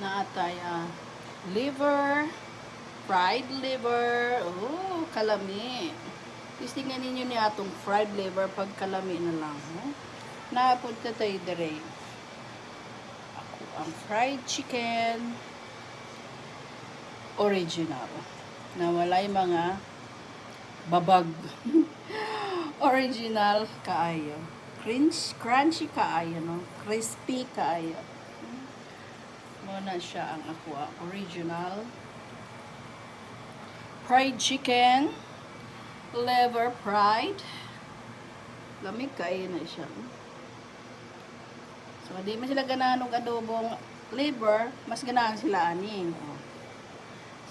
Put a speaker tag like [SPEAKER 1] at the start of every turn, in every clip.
[SPEAKER 1] na atay ah, liver, fried liver, oh, kalami. Tistingan ninyo ni atong fried liver pag kalami na lang. Oh. Napunta tayo dire. Ako ang fried chicken original na walay mga babag. original kaayo. Crunch, crunchy kaayo, no? Crispy kaayo. Muna siya ang ah, original. Fried chicken. Liver fried. Lamig kaayo na siya. So, di man sila ganahan ng adobong liver, mas ganahan sila aning.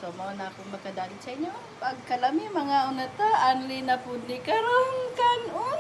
[SPEAKER 1] So, mao na akong makadalit sa inyo. Pagkalami, mga unata, anli na po di karon kanon.